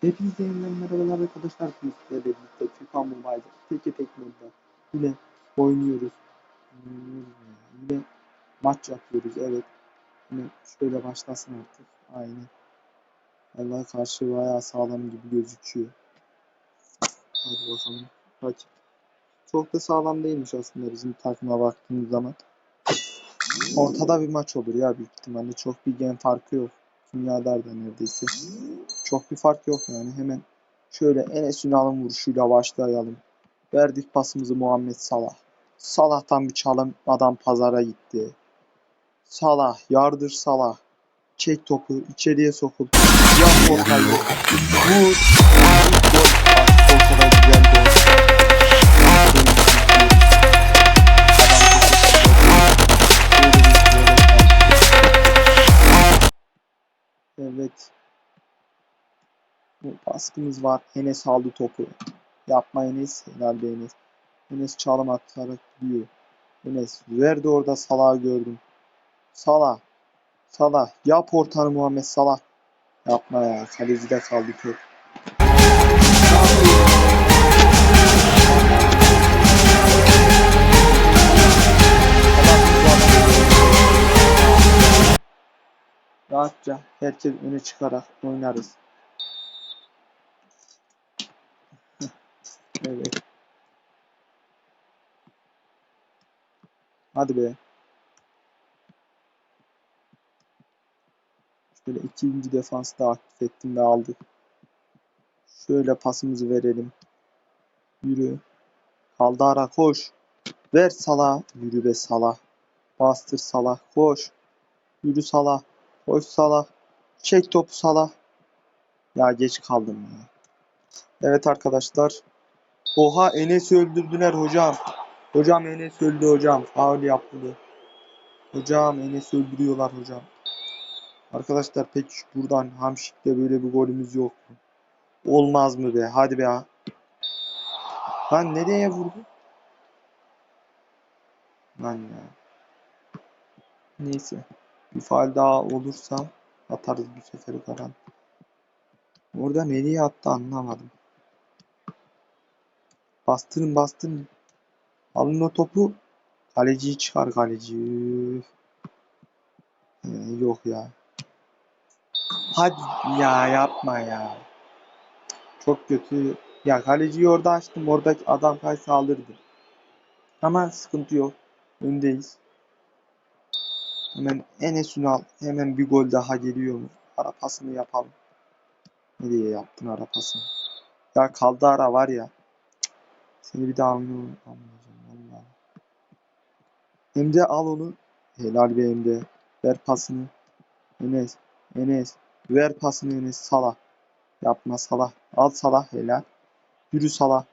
Hepinize yeniden merhabalar arkadaşlar. Bizle birlikte FIFA Mobile'da teke tek modda yine oynuyoruz. Yine maç yapıyoruz evet. Yine şöyle başlasın artık. Aynen. Allah karşı bayağı sağlam gibi gözüküyor. Hadi bakalım. Rakip. Çok da sağlam değilmiş aslında bizim takıma baktığımız zaman. Ortada bir maç olur ya büyük ihtimalle. Çok bir gen farkı yok. Kimyadar da neredeyse. Çok bir fark yok yani. Hemen şöyle Enes Ünal'ın vuruşuyla başlayalım. Verdik pasımızı Muhammed Salah. Salah'tan bir çalım adam pazara gitti. Salah yardır Salah. Çek topu içeriye sokul. Yap ortayı. Ortada güzel gol. Baskımız var. Enes aldı topu. Yapma Enes. Helal be Enes. Enes çalım atarak gidiyor. Enes verdi orada Salah'ı gördüm. Salah. Salah. Yap ortanı Muhammed Salah. Yapma ya. Kalecide kaldı top. Rahatça herkes öne çıkarak oynarız. Evet. Hadi be. Şöyle ikinci defansı da aktif ettim ve aldık. Şöyle pasımızı verelim. Yürü. Kaldara koş. Ver Salah. Yürü be Salah. Bastır Salah. Koş. Yürü Salah. Koş Salah. Çek topu Salah. Ya geç kaldım ya. Evet arkadaşlar. Oha Enes öldürdüler hocam. Hocam Enes öldü hocam. Faul yapıldı. Hocam Enes öldürüyorlar hocam. Arkadaşlar peki buradan Hamşik'te böyle bir golümüz yok mu? Olmaz mı be? Hadi be ha. Lan nereye vurdu? Lan ya. Neyse. Bir faal daha olursa atarız bu sefer karan. Orada nereye attı anlamadım. Bastırın bastırın. Alın o topu. Kaleciyi çıkar kaleci. Ee, yok ya. Hadi ya yapma ya. Çok kötü. Ya kaleciyi orada açtım. Oradaki adam kaysa alırdı. Ama sıkıntı yok. Öndeyiz. Hemen Enes Ünal. Hemen bir gol daha geliyor mu? Ara pasını yapalım. Nereye yaptın ara pasını? Ya kaldı ara var ya. Seni bir daha oyunu anlayacağım vallahi. Emre al onu. Helal be Emre. Ver pasını. Enes. Enes. Ver pasını Enes. Salah. Yapma Salah. Al Salah. Helal. Yürü Salah.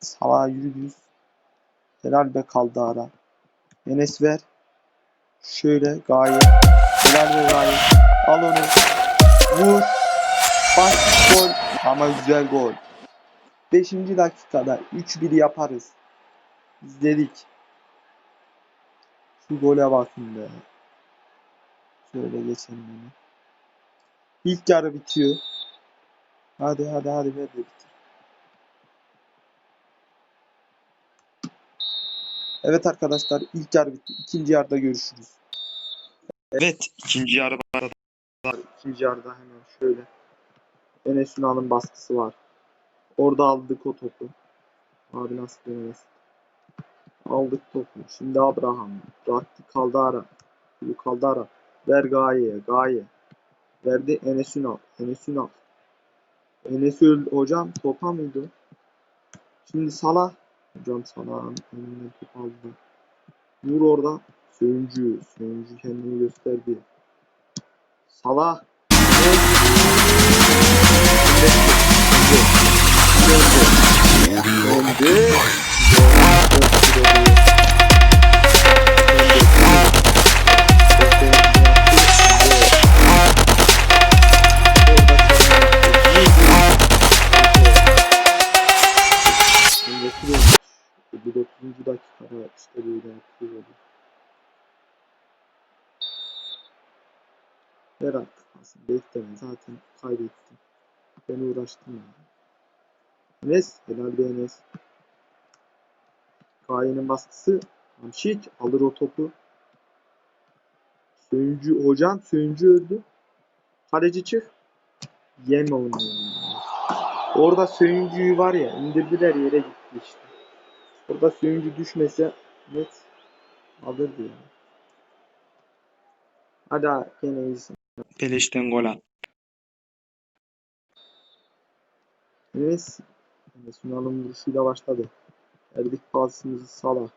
Salah yürü düz. Helal be kaldı ara. Enes ver. Şöyle gayet. Helal be gayet. Al onu. Vur. Bak gol. Ama güzel gol. 5. dakikada 3-1 yaparız. İzledik. Şu gole bakın be. Şöyle geçelim bunu. İlk yarı bitiyor. Hadi hadi hadi ver de bitir. Evet arkadaşlar ilk yarı bitti. İkinci yarıda görüşürüz. Evet ikinci yarı. İkinci yarıda hemen şöyle. Enes Ünal'ın baskısı var. Orada aldık o topu. Abi nasıl döneriz? Aldık topu. Şimdi Abraham. Bıraktı Kaldara. Kaldara. Ver Gaye'ye. Gaye. Verdi Enes Ünal. Enes Ünal. Enes öldü. Hocam topa mıydı? Şimdi Salah. Hocam Salah'ın önüne top aldı. Vur orada. Söğüncü. Söğüncü kendini gösterdi. Salah. Dakikada işte böyle yapıyor. Ver artık aslında bekleme zaten kaybettim. Beni uğraştırma. Enes. Helal be Enes. Kaye'nin baskısı. Hamşik alır o topu. Söyüncü hocam Söyüncü öldü. Kaleci çık. Yeme onu. Orada Söyüncü'yü var ya indirdiler yere gitti işte. Orada Söyüncü düşmese net alırdı ya. Hadi ha, gene iyisin. Beleşten gol at. Enes. Enes Ünal'ın vuruşuyla başladı. Verdik pasımızı Salah.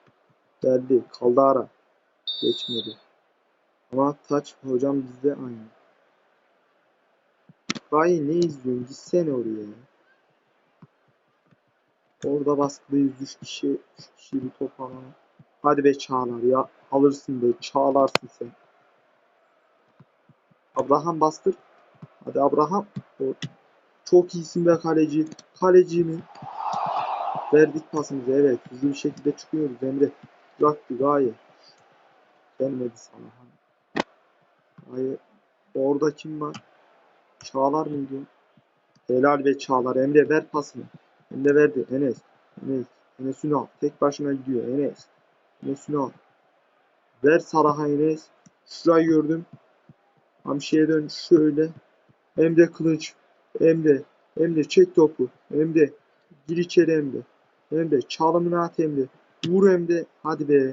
Verdi. Kaldı ara. Geçmedi. Ama taç hocam bizde aynı. Gayi ne izliyorsun? Gitsene oraya. Orada baskıdayız. 3 kişi. 3 kişi bir top alalım. Hadi be Çağlar ya. Alırsın be. Çağlarsın sen. Abraham bastır. Hadi Abraham. O- Çok iyisin be kaleci. Kaleci mi? Verdik pasımızı. Evet. Hızlı bir şekilde çıkıyoruz. Emre. Bıraktı gayet. Gelmedi sana. Hayır. Orada kim var? Çağlar mıydı? Helal ve Çağlar. Emre ver pasını. Emre verdi. Enes. Enes. Enes Ünal. Tek başına gidiyor. Enes. Enes Ünal. Ver Salah'a Enes. Şurayı gördüm. Hamşiye dön şöyle. Emre Kılıç. Emre. Emre çek topu. Emre. Gir içeri Emre. Emre çalımını at Emre. Vur Emre. Hadi be.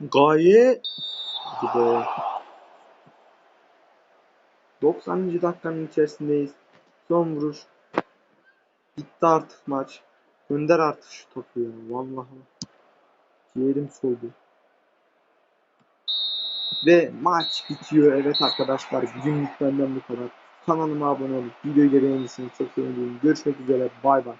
Gaye. Hadi be. 90. dakikanın içerisindeyiz. Son vuruş. Bitti artık maç. Gönder artık şu topu ya. Vallahi. Ciğerim soldu. Ve maç bitiyor. Evet arkadaşlar. Bugünlük benden bu kadar. Kanalıma abone olup videoyu da beğenirseniz çok sevinirim. Görüşmek üzere. Bay bay.